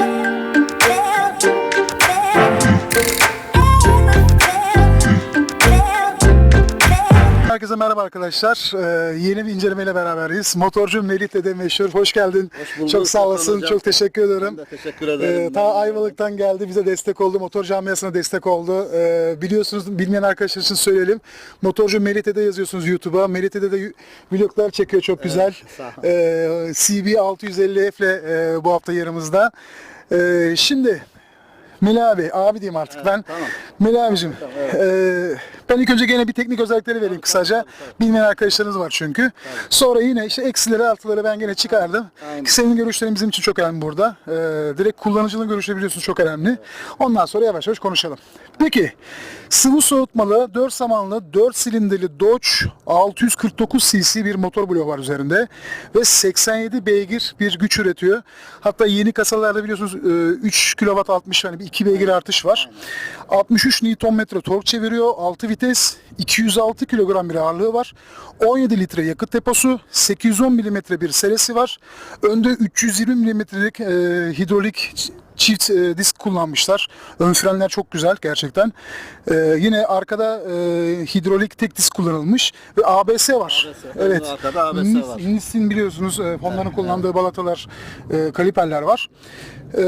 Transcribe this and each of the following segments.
Well. Herkese merhaba arkadaşlar. Ee, yeni bir incelemeyle beraberiz. Motorcu Melih Dede meşhur. Hoş geldin. Hoş bulduk. Çok sağ olasın. hocam. Çok teşekkür Ben ederim. de teşekkür ederim. Ee, ta Ayvalık'tan geldi. Bize destek oldu. Motor camiasına destek oldu. Ee, biliyorsunuz bilmeyen arkadaşlar için söyleyelim. Motorcu Melih Dede yazıyorsunuz YouTube'a. Melih Dede de vloglar çekiyor çok güzel. ol. Ee, CB 650F ile e, bu hafta yanımızda. Ee, şimdi Melih abi, abi diyeyim artık ben. tamam. Melih abicim, eee, ben ilk önce gene bir teknik özellikleri vereyim kısaca. Bilmeyen arkadaşlarınız var çünkü. Sonra yine işte eksileri artıları ben gene çıkardım. Ki Senin görüşlerin bizim için çok önemli burada. Eee, direkt kullanıcının görüşleri biliyorsunuz çok önemli. Ondan sonra yavaş yavaş konuşalım. Peki, sıvı soğutmalı, 4 zamanlı, 4 silindirli Dodge 649 cc bir motor bloğu var üzerinde. Ve 87 beygir bir güç üretiyor. Hatta yeni kasalarda biliyorsunuz eee, 3 kW 60 yani bir 2 beygir artış var. 63 Nm tork çeviriyor. 6 vites, 206 kilogram bir ağırlığı var. 17 litre yakıt deposu, 810 mm bir seresi var. Önde 320 mm'lik e, hidrolik çift e, disk kullanmışlar. Ön frenler çok güzel gerçekten. E, yine arkada e, hidrolik tek disk kullanılmış ve ABS var. ABS, Evet. arkada ABS Nis- var. Nissin biliyorsunuz e, Honda'nın kullandığı balatalar, e, kaliperler var. E,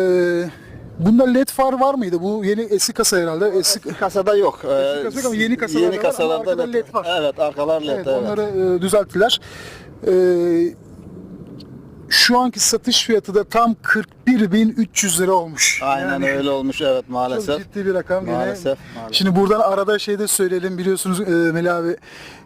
Bunda led far var mıydı? Bu yeni eski kasa herhalde. Eski, kasada yok. Ee, kasa yok ama yeni kasalarda yeni var kasalarda arkada led, led var. Evet, arkalar led. Evet, Evet, onları e, düzelttiler. E, şu anki satış fiyatı da tam 41.300 lira olmuş. Aynen Yani öyle olmuş evet Çok maalesef. ciddi bir rakam. Maalesef, maalesef. Şimdi buradan arada şey de söyleyelim biliyorsunuz e, Melih abi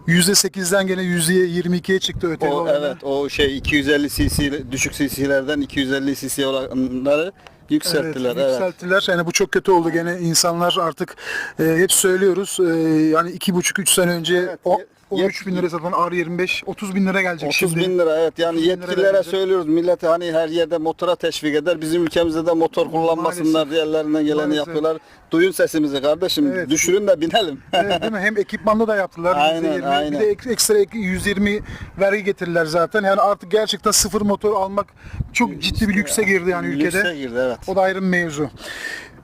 %8'den gene %22'ye çıktı öteki O oranı. evet o şey 250 cc düşük cc'lerden 250 cc olanları yükselttiler. Evet. yükselttiler. Yani bu çok kötü oldu gene insanlar artık e, hep söylüyoruz. E, yani iki buçuk üç sene önce Evet, o, 13 bin lira satan R25 30 bin lira gelecek 30 şimdi. bin lira evet yani 30 bin lira yetkililere söylüyoruz millet hani her yerde motora teşvik eder bizim ülkemizde de motor kullanmasınlar Maalesef. diye ellerinden geleni Maalesef. yapıyorlar. Duyun sesimizi kardeşim Evet. düşürün de binelim. Evet, değil mi? Hem ekipmanda da yaptılar. Aynen, %20, aynen. Bir de ek- ekstra ek- 120 vergi getirdiler zaten. Yani artık gerçekten sıfır motor almak çok ciddi bir lükse girdi yani ülkede. Lükse girdi evet. O da ayrı bir mevzu.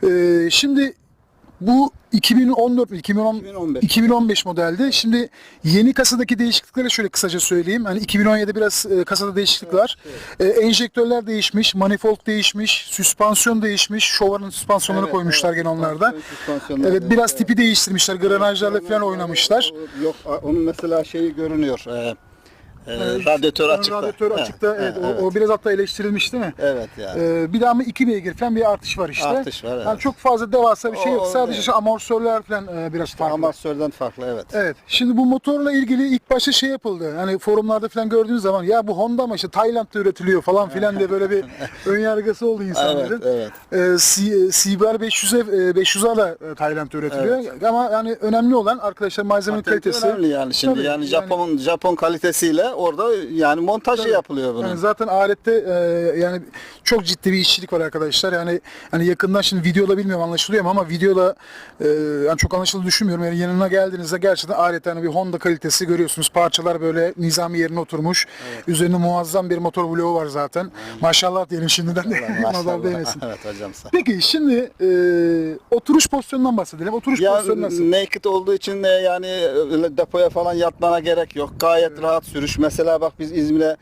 Ee, şimdi bu 2014 mi? 2010, 2015. 2015 modeldi. Şimdi yeni kasadaki değişiklikleri şöyle kısaca söyleyeyim. Hani 2017 biraz e, kasada değişiklik var. E, enjektörler değişmiş, manifold değişmiş, süspansiyon değişmiş. Showar'ın süspansiyonunu Evet, koymuşlar evet. gene onlarda. Evet biraz tipi değiştirmişler. Granajlarla falan oynamışlar. Yok onun mesela şeyi görünüyor. E, e, Evet, radyatör açıkta. Radyatör He, açıkta. he, Evet, o, evet. o biraz hatta eleştirilmiş değil mi? Evet yani. Ee, bir daha mı iki beygir falan bir artış var işte. Artış var, evet. Yani çok fazla devasa bir şey yok. O- Sadece evet. amortisörler falan e, biraz farklı. Amatörden farklı evet. Evet. Şimdi bu motorla ilgili ilk başta şey yapıldı. Hani forumlarda falan gördüğünüz zaman ya bu Honda mı işte Tayland'da üretiliyor falan filan diye böyle bir ön yargısı oldu insanların. Evet, Ee, C- CBR 500'e e, 500'a da e, Tayland'da üretiliyor. Ama yani önemli olan arkadaşlar malzemenin Patenti kalitesi. önemli yani şimdi Tabii, yani Japon Japon kalitesiyle orada yani montajı Tabii. yapılıyor bunun. Yani zaten alette e, yani çok ciddi bir işçilik var arkadaşlar. Yani hani yakından şimdi videoda bilmiyorum anlaşılıyor mu ama videoda e, yani çok anlaşıldığını düşünmüyorum. Yani yanına geldiğinizde gerçekten alette hani bir Honda kalitesi görüyorsunuz. Parçalar böyle nizami yerine oturmuş. Üzerinde muazzam bir motor bloğu var zaten. Maşallah diyelim şimdiden de. Maşallah. değmesin. evet hocam sağ. Peki şimdi e, oturuş pozisyonundan bahsedelim. Oturuş Ya pozisyonu nasıl? naked olduğu için de yani depoya falan yatmana gerek yok. Gayet rahat sürüş. Mesela bak biz İzmir'e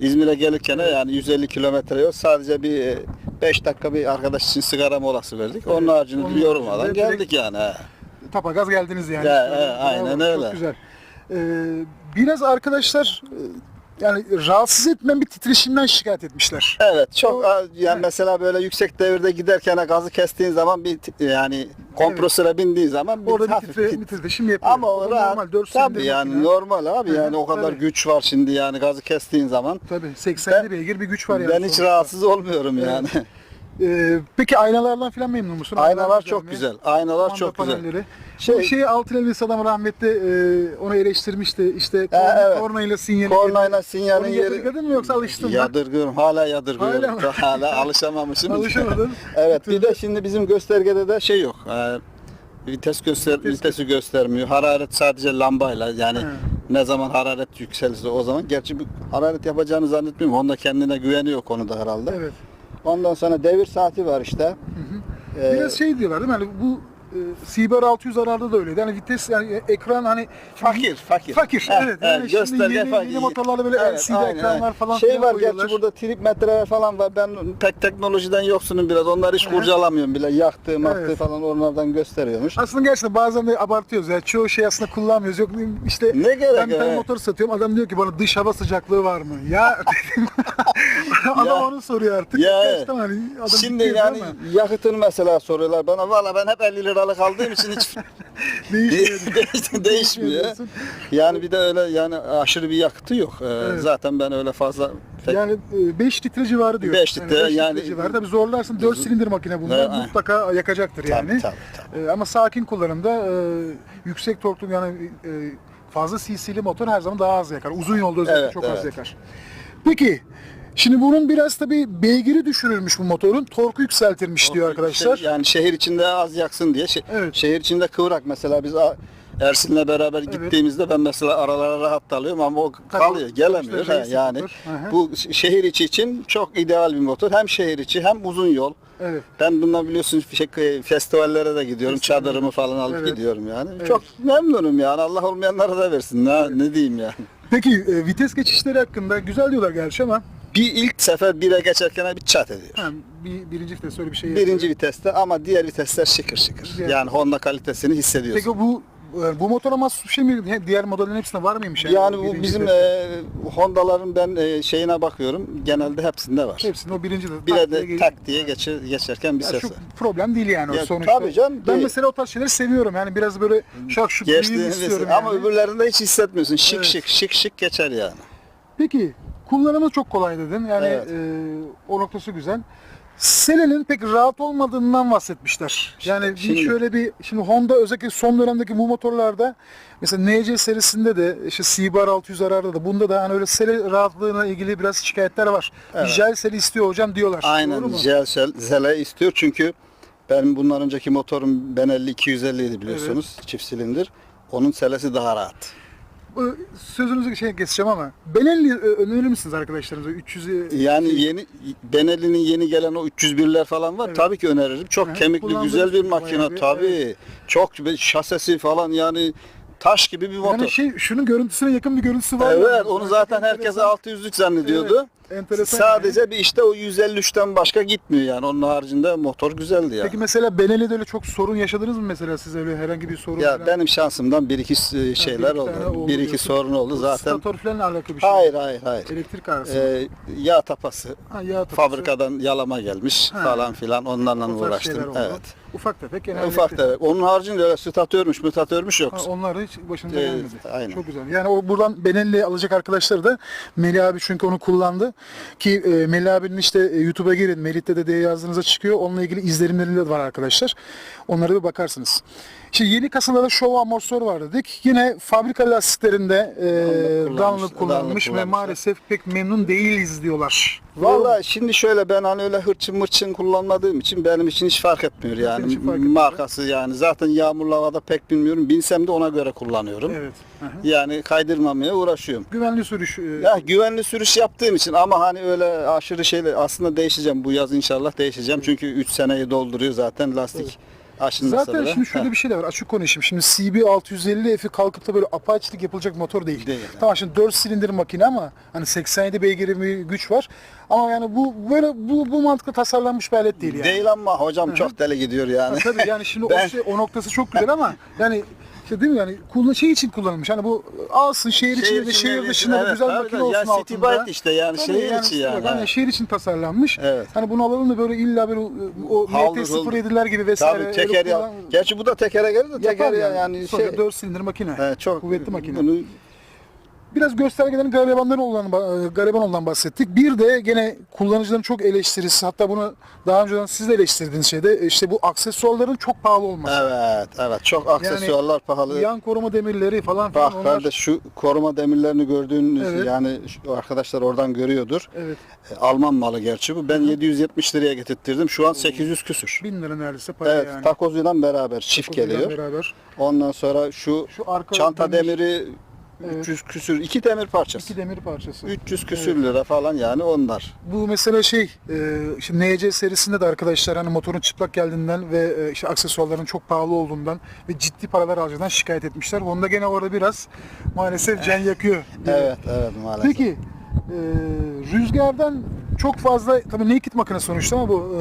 İzmir'e gelirken yani 150 kilometre yol sadece bir 5 dakika bir arkadaş için sigara molası verdik. Onun haricinde Onun yorulmadan haricinde direkt- geldik yani. he. Tapagaz geldiniz yani. Ya, evet, aynen bravo, öyle. Çok güzel. Ee, biraz arkadaşlar e, yani rahatsız etmeyen bir titreşimden şikayet etmişler. Evet çok O- yani Evet. mesela böyle yüksek devirde giderken gazı kestiğin zaman bir yani kompresöre bindiğin zaman bir Orada bir, hafif titre, tit- bir titreşim yapıyor. ama o rahat. normal. 4 Tabii yani normal abi hı, yani o kadar tabii. güç var şimdi yani gazı kestiğin zaman. Tabii 80 beygir bir güç var yani. ben hiç rahatsız olmuyorum Evet. yani. Ee, peki aynalardan falan memnun musun? Aynalar güzel çok mi? güzel. Aynalar çok güzel. panelleri. Şey- Bu şeyi Altın Elbis adam rahmetli e, onu eleştirmişti. İşte korna, evet. kornayla sinyali. Kornayla sinyalin Onu yeri yadırgadın mı yoksa alıştın mı? Yadırgıyorum. Hala yadırgıyorum. Hala? Hala, alışamamışım. Alışamadın. evet. Bir de şimdi bizim göstergede de şey yok. Ee, vites göster vitesi göstermiyor. Hararet sadece lambayla yani He. ne zaman hararet yükselirse o zaman. Gerçi bir hararet yapacağını zannetmiyorum. Honda kendine güveniyor konuda herhalde. Evet. Ondan sonra devir saati var işte. Ee, Biraz şey diyorlar değil mi? Hani bu CBR 600 ararda da öyleydi. Yani vites yani ekran hani Fakir, fakir. Fakir, Heh, evet. Yani şimdi gösterge yeni- fakir. yeni motorlarda böyle LCD ekranlar falan Şey var koyuyorlar. gerçi burada trip metreler falan var. Ben pek teknolojiden yoksunum biraz. Onları hiç kurcalamıyorum bile. Yaktığı, maktığı Evet. falan onlardan gösteriyormuş. Aslında gerçekten bazen de abartıyoruz ya. Çoğu şey aslında kullanmıyoruz. Yok işte Ne gerek ben bir tane motor satıyorum. Adam diyor ki bana dış hava sıcaklığı var mı? Ya adam Ya. onu soruyor artık. Ya. Gerçekten hani adam Şimdi yani yakıtını mesela soruyorlar bana. Valla ben hep 50 liralık aldığım için hiç değişmiyor. Değiş- değişmiyor. Yani bir de öyle yani aşırı bir yakıtı yok. Ee, Evet. Zaten ben öyle fazla pek Yani 5 litre civarı diyor. Beş litre, beş yani- civarı. Tabii zorlarsın 4 silindir makine bunlar Evet, mutlaka yakacaktır yani. Tabii, tabii, tabii. Ee, ama sakin kullanımda e, yüksek torklu yani e, fazla cc'li motor her zaman daha az yakar. Uzun yolda özellikle Evet, çok az evet. yakar. Peki Şimdi bunun biraz tabii beygiri düşürülmüş bu motorun. Torku yükseltilmiş diyor arkadaşlar. Şey, yani şehir içinde az yaksın diye. Şe- Evet. Şehir içinde kıvrak mesela biz Ersin'le beraber gittiğimizde ben mesela aralara rahat dalıyorum ama o kalıyor, gelemiyor. işte racing yani motor. Bu şehir içi için çok ideal bir motor. Hem şehir içi hem uzun yol. Evet. Ben bundan biliyorsunuz şey, festivallere de gidiyorum. Festivallere. Çadırımı falan alıp Evet. gidiyorum yani. Evet. Çok memnunum yani. Allah olmayanlara da versin. Ne, ne diyeyim yani. Peki e, vites geçişleri hakkında güzel diyorlar gerçi ama Bir ilk sefer bire geçerken bir çat ediyor. ha, bir, birinci vites öyle bir şey Birinci yapıyor. viteste ama diğer vitesler şıkır şıkır. Diğer- Yani Honda kalitesini hissediyorsun. Peki bu e, bu motora mahsus bir şey mi? He, Diğer modellerin hepsinde var mıymış? Yani bu Birinci bizim viteste? e, Honda'ların ben e, şeyine bakıyorum. Genelde hepsinde var. Hepsinde o birinci de Bir tak de diye tak diye geçer, geçerken bir Ya ses var. problem değil yani Ya o sonuçta. tabii canım, ben değil. mesela o tarz şeyleri seviyorum. Yani biraz böyle şak şuk büyüğünü Geçtiğini istiyorum. Ama yani. öbürlerinde hiç hissetmiyorsun. Şık Evet. şık şık şık geçer yani. Peki kullanımı çok kolay dedin. Yani Evet. e, o noktası güzel. Selenin pek rahat olmadığından bahsetmişler. Yani bir Şimdi- şöyle bir şimdi Honda özellikle son dönemdeki bu motorlarda mesela NC serisinde de işte CBR 600 ararda da bunda da hani öyle sele rahatlığına ilgili biraz şikayetler var. Evet. jel seli istiyor hocam diyorlar. Aynen jel zele istiyor çünkü benim bundan önceki motorum Benelli 250 idi biliyorsunuz çift silindir. Onun selesi daha rahat. Sözünüzü şey keseceğim ama Benelli önerir misiniz arkadaşlarınıza? 300'ü Yani yeni Benelli'nin yeni gelen o 301'ler falan var. Evet. Tabii ki öneririm. Çok Hı kemikli güzel bir makine bir, tabii. Çok bir şasesi falan yani taş gibi bir motor. Yani şey şunun görüntüsüne yakın bir görüntüsü var. Evet yani. onu zaten herkes Enteresan. 600'lük zannediyordu. Evet, enteresan Sadece bir işte o 153'ten başka gitmiyor yani. Onun haricinde motor güzeldi yani. Peki mesela Benelli'de öyle çok sorun yaşadınız mı mesela siz öyle herhangi bir sorun ya falan? benim şansımdan bir iki şeyler bir iki oldu. oldu Bir iki diyorsun. sorun oldu zaten. Statör falan alakalı bir şey. Hayır hayır hayır. Elektrik arası. Ee, yağ tapası ha, yağ tapısı, fabrikadan yalama gelmiş Ha. falan filan onlarla şeyler uğraştım. Evet. Ufak tefek gene Ufak tefek. Onun haricinde öyle statörmüş, mütatörmüş yok. Ha, onlar hiç başınıza Ee, gelmedi. aynen. Çok güzel. Yani o buradan Benelli alacak arkadaşlar da Melih abi çünkü onu kullandı. Ki e, Melih abinin işte e, YouTube'a girin. Melih'te de diye yazdığınızda çıkıyor. Onunla ilgili izlenimleri de var arkadaşlar. Onlara bir bakarsınız. Şimdi yeni kasalarda show amortisör var dedik. Yine fabrika lastiklerinde e, kullanmış- Dunlop kullanılmış Dunlop ve kullanmışlar. maalesef pek memnun değiliz diyorlar. Valla şimdi şöyle ben hani öyle hırçın mırçın kullanmadığım için benim için hiç fark etmiyor yani. için fark etmiyor. Markası yani. Zaten yağmurlu havada pek bilmiyorum. Binsem de ona göre kullanıyorum. Evet. Hı. Yani kaydırmamaya uğraşıyorum. Güvenli sürüş. e, Ya güvenli sürüş yaptığım için ama hani öyle aşırı şeyle aslında değişeceğim bu yaz inşallah değişeceğim. Çünkü 3 seneyi dolduruyor zaten lastik aşınmasa Zaten şimdi şöyle bir şey de var. Açık konuşayım. Şimdi CB 650F'i kalkıp da böyle apaçlık yapılacak motor değil. Değil. Tamam şimdi 4 silindir makine ama hani 87 beygir bir güç var. Ama yani bu böyle bu bu mantıkla tasarlanmış bir alet değil yani. Değil ama hocam çok deli gidiyor Ha, yani. tabii yani şimdi Ben- o, şey, o noktası çok güzel ama yani işte değil mi yani kullan şey için kullanılmış. Hani bu alsın şehir, içinde şehir içinde- dışında da evet, güzel makine olsun Yani City altında. Bike işte yani Tabii şehir içi işte yani. evet. şehir için tasarlanmış. Evet. Hani bunu alalım da böyle illa böyle o Haldır, MT-07'ler gibi vesaire. Tabii teker ya. Gerçi bu da tekere gelir de teker ya yani Sonuçta şey. 4 silindir makine. He, çok Kuvvetli makine. Bunu Biraz göstergelerin garibanları olan, gariban olan bahsettik. Bir de gene kullanıcıların çok eleştirisi hatta bunu daha önceden siz de eleştirdiğiniz şeyde işte bu aksesuarların çok pahalı olması. evet evet çok aksesuarlar pahalı. Yan koruma demirleri falan filan Bak onlar. ben de şu koruma demirlerini gördüğünüz Evet. yani arkadaşlar oradan görüyordur. Evet. E, Alman malı gerçi bu. Ben 770 liraya getirttirdim. Şu an 800 küsür. 1000 lira neredeyse para Evet, yani. takozuyla beraber çift Takozuyla geliyor. Beraber. Ondan sonra şu, Şu arka çanta demir- demiri. 300 küsür iki demir parçası. İki demir parçası. 300 küsür lira falan yani onlar. Bu mesela şey, e, şimdi NC serisinde de arkadaşlar hani motorun çıplak geldiğinden ve e, işte aksesuarların çok pahalı olduğundan ve ciddi paralar alacağından şikayet etmişler. Onda gene orada biraz maalesef can yakıyor. Evet evet maalesef. Peki e, rüzgardan çok fazla tabii naked makine sonuçta ama bu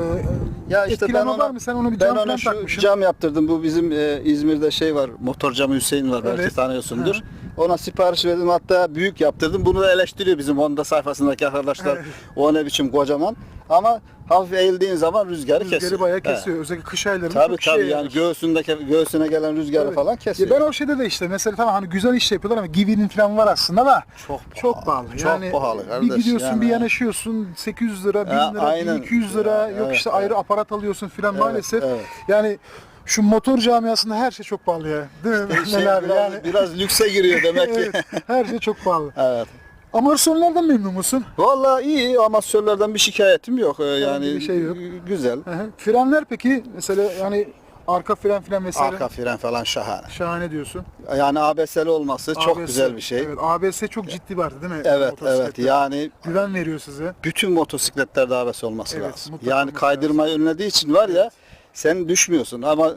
e, Ya işte etkilenme ben ona- var mı? Sen onu bir Ben cam ona falan şu takmışsın. cam yaptırdım. Bu bizim e, İzmir'de şey var. Motor camı Hüseyin var. Evet. Belki tanıyorsundur. Ona sipariş verdim. Hatta büyük yaptırdım. Bunu da eleştiriyor bizim Honda sayfasındaki arkadaşlar. O ne biçim kocaman. Ama hafif eğildiğin zaman rüzgarı, Rüzgarı kesiyor. bayağı He. kesiyor. Özellikle kış aylarında Tabii çok tabii yani yarar. göğsündeki göğsüne gelen rüzgarı Evet. falan Ya kesiyor. ben o şeyde de işte mesela tamam hani güzel iş yapıyorlar ama Givi'nin falan var aslında ama çok çok pahalı. Çok Yani pahalı bir kardeş. gidiyorsun yani. bir yanaşıyorsun 800 lira, 1000 Ya, lira, aynen. 1200 lira Ya, yok evet, işte evet. ayrı aparat alıyorsun filan Evet, maalesef. evet. Yani şu motor camiasında her şey çok pahalı ya. Değil mi? Şey, Mehmet abi? biraz, yani biraz lükse giriyor demek ki. evet, her şey çok pahalı. evet. Amortisörlerden memnun musun? Vallahi iyi amatörlerden bir şikayetim yok. Ee, Yani bir şey yok. güzel. Hı hı. Frenler peki mesela yani arka fren filan vesaire Arka fren falan şahane. şahane diyorsun. Yani ABS'li olması çok ABS, güzel bir şey. Evet Evet, ABS çok ciddi vardı değil mi? evet, Motosiklette? yani Güven veriyor size. bütün motosikletlerde ABS olması Evet, lazım. Yani kaydırmayı önlediği için var ya sen düşmüyorsun ama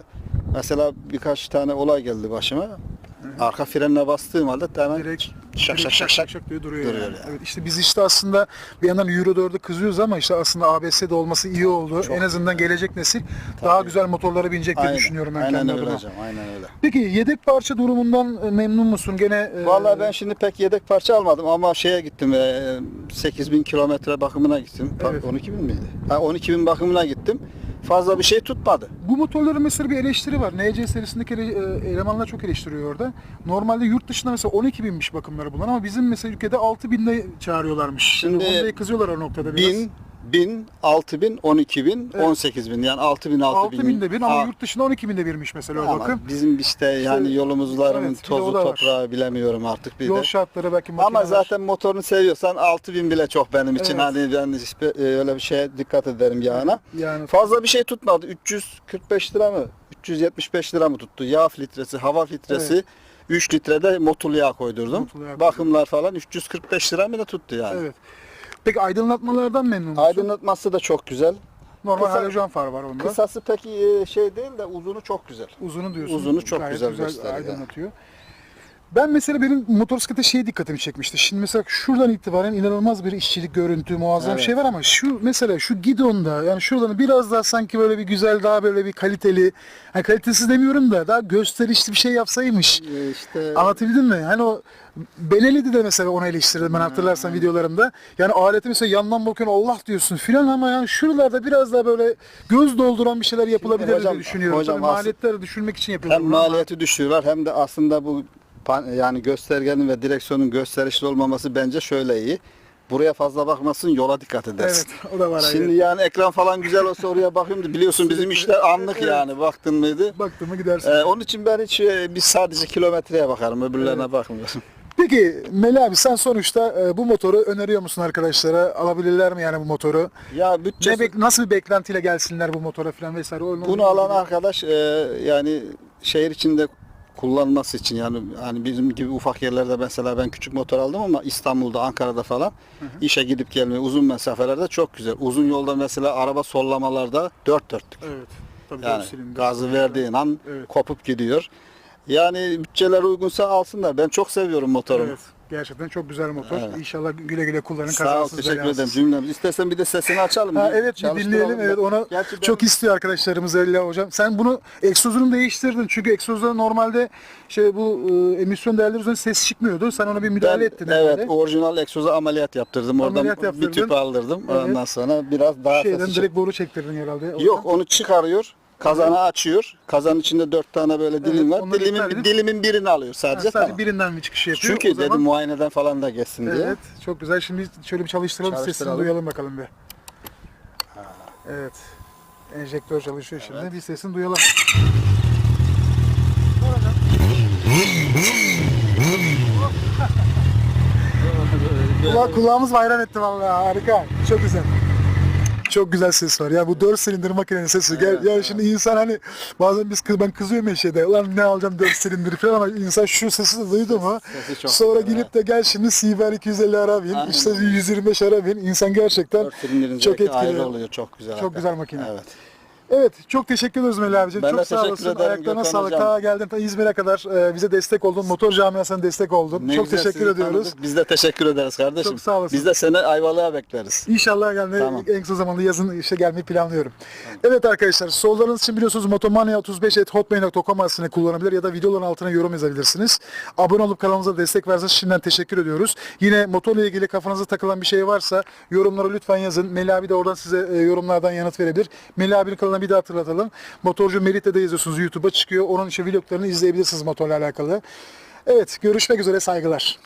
mesela birkaç tane olay geldi başıma. Arka frenine bastığım halde hemen Direkt şak direkt şak şak şak. diye duruyor, duruyor yani. yani. Evet işte biz işte aslında bir yandan Euro 4'ü kızıyoruz ama işte aslında ABS'de olması iyi oldu. Çok en azından gelecek nesil daha güzel motorlara binecek diye Aynen, düşünüyorum ben aynen kendi öyle hocam, aynen öyle. Peki yedek parça durumundan e, memnun musun? Gene e, Vallahi ben şimdi pek yedek parça almadım ama şeye gittim. E, 8000 kilometre bakımına gittim. Evet. 12 bin miydi? Ha, 12 bin bakımına gittim. Fazla bir şey tutmadı. bu motorların mesela bir eleştiri var. NC serisindeki ele- e, elemanlar çok eleştiriyor orada. Normalde yurt dışında mesela 12 binmiş bakımları bulan ama bizim mesela ülkede 6 binde çağırıyorlarmış. Şimdi Honda'ya kızıyorlar o noktada biraz. 1000, 1000, 6000, 12000, Evet. 18000 yani 6000, 6000. 6 binde bir ama Ha, yurt dışında 12 binde birmiş mesela ama bakım. bizim işte yani yolumuzların evet, bir de tozu o da var. toprağı bilemiyorum artık bir Yol de. şartları belki Ama makineler. zaten motorunu seviyorsan 6000 bile çok benim için. Evet. Hani ben hiçbir- e, öyle bir şeye dikkat ederim yağına. yani Fazla bir şey tutmadı. 345 lira mı? 375 lira mı tuttu? Yağ filtresi, hava filtresi. 3 litrede motul yağ koydurdum. Motul yağ Bakımlar falan 345 lira mı da tuttu yani. Evet. Peki aydınlatmalardan memnun musun? Aydınlatması da çok güzel. Normal kısa- halojen far var onda. Kısası pek e, şey değil de uzunu çok güzel. Uzunu diyorsun. Uzunu çok Gayet güzel gösteriyor. aydınlatıyor. Ben mesela benim motosiklete şey dikkatimi çekmişti. Şimdi mesela şuradan itibaren inanılmaz bir işçilik görüntü, muazzam Evet. şey var ama şu mesela şu gidonda yani şuradan biraz daha sanki böyle bir güzel daha böyle bir kaliteli, hani kalitesiz demiyorum da daha gösterişli bir şey yapsaymış. E, işte Anlatabildim mi? Hani o Benelli'de de mesela onu eleştirdim ben hatırlarsan videolarımda. Yani aleti mesela yandan bakıyorsun Allah diyorsun filan ama yani şuralarda biraz daha böyle göz dolduran bir şeyler yapılabilir hocam- diye düşünüyorum. hocam Tabii maliyetleri düşürmek için yapıyorlar. hem bunu maliyeti düşürüyorlar hem de aslında bu pan- yani göstergenin ve direksiyonun gösterişli olmaması bence şöyle iyi. Buraya fazla bakmasın yola dikkat edersin. Evet, o da var. Şimdi yani ekran falan güzel olsa oraya bakıyorum da biliyorsun bizim işler anlık Evet. yani baktın mıydı? Baktın mı gidersin. Ee, onun için ben hiç e, biz sadece kilometreye bakarım öbürlerine bakmıyorum. Peki Meli abi sen sonuçta e, bu motoru öneriyor musun arkadaşlara? Alabilirler mi yani bu motoru? Ya Ne bütçesi bek- nasıl bir beklentiyle gelsinler bu motora falan vesaire? Onu- bunu alan arkadaş e, yani şehir içinde kullanması için yani hani bizim gibi ufak yerlerde mesela ben küçük motor aldım ama İstanbul'da, Ankara'da falan işe gidip gelmeye uzun mesafelerde çok güzel. Uzun yolda mesela araba sollamalarda dört dörtlük. Evet. Tabii Yani gazı verdiğin an Evet. kopup gidiyor. Yani bütçeler uygunsa alsınlar. Ben çok seviyorum motorumu. Evet. Gerçekten çok güzel motor. Evet. İnşallah güle güle kullanın. Sağ ol, kazasız teşekkür belasız. ederim cümlemiz. İstersen bir de sesini açalım. Ha, bir evet bir çalıştıralım dinleyelim. da. Evet onu Gerçi ben- çok istiyor arkadaşlarımız Elya hocam. Sen bunu egzozunu değiştirdin. Çünkü egzozda normalde şey bu e, emisyon değerleri üzerinde ses çıkmıyordu. Sen ona bir müdahale ettin evet, herhalde. orijinal egzoza ameliyat yaptırdım. Oradan Ameliyat bir yaptırdın. tüp aldırdım. Evet. Ondan sonra biraz daha Şeyden sesi direkt boru çektirdin herhalde. çık- Yok onu çıkarıyor. Kazanı açıyor. Kazanın içinde dört tane böyle dilim var. onları iptal Dilimin, edip- dilimin birini alıyor Ha, sadece. sadece tamam. birinden mi çıkış yapıyor? Çünkü O zaman- dedim muayeneden falan da geçsin diye. Evet, çok güzel. Şimdi şöyle bir çalıştıralım, sesini Çalıştıralım. duyalım bakalım bir. Evet. Enjektör çalışıyor şimdi. Bir sesini duyalım. Kula kulağımız bayram etti vallahi harika. Çok güzel. Çok güzel ses var. Ya bu 4 silindir makinenin sesi. Gel, yani şimdi insan hani bazen biz kız ben kızıyorum eşeğde. Ulan ne alacağım 4 silindir falan ama insan şu sesi de duydu mu? Sesi Sonra güzel, gelip de gel şimdi CBR 250 ara bin, Aynen. işte 125 ara bin. İnsan gerçekten çok etkili. oluyor. Çok güzel. Çok güzel makine. Evet. Evet, çok teşekkür ederiz Melih abicim. Ben çok sağ olasın. ederim Ayaklarına sağlık. Ta geldin ta İzmir'e kadar e, bize destek oldun. Motor camiasına destek oldun. Ne çok teşekkür ediyoruz. tanıdık. Biz de teşekkür ederiz kardeşim. Çok sağ olasın. Biz de seni Ayvalık'a bekleriz. İnşallah yani Tamam. en kısa zamanda yazın işte gelmeyi planlıyorum. Evet arkadaşlar sorularınız için biliyorsunuz motomania35.hotmail.com adresini kullanabilir ya da videoların altına yorum yazabilirsiniz. Abone olup kanalımıza destek verirseniz şimdiden teşekkür ediyoruz. Yine motorla ilgili kafanıza takılan bir şey varsa yorumlara lütfen yazın. Melih abi de oradan size e, yorumlardan yanıt verebilir. Melih abinin kanalına bir daha hatırlatalım. Motorcu Merit'te de yazıyorsunuz YouTube'a çıkıyor. Onun için vloglarını izleyebilirsiniz motorla alakalı. Evet görüşmek üzere saygılar.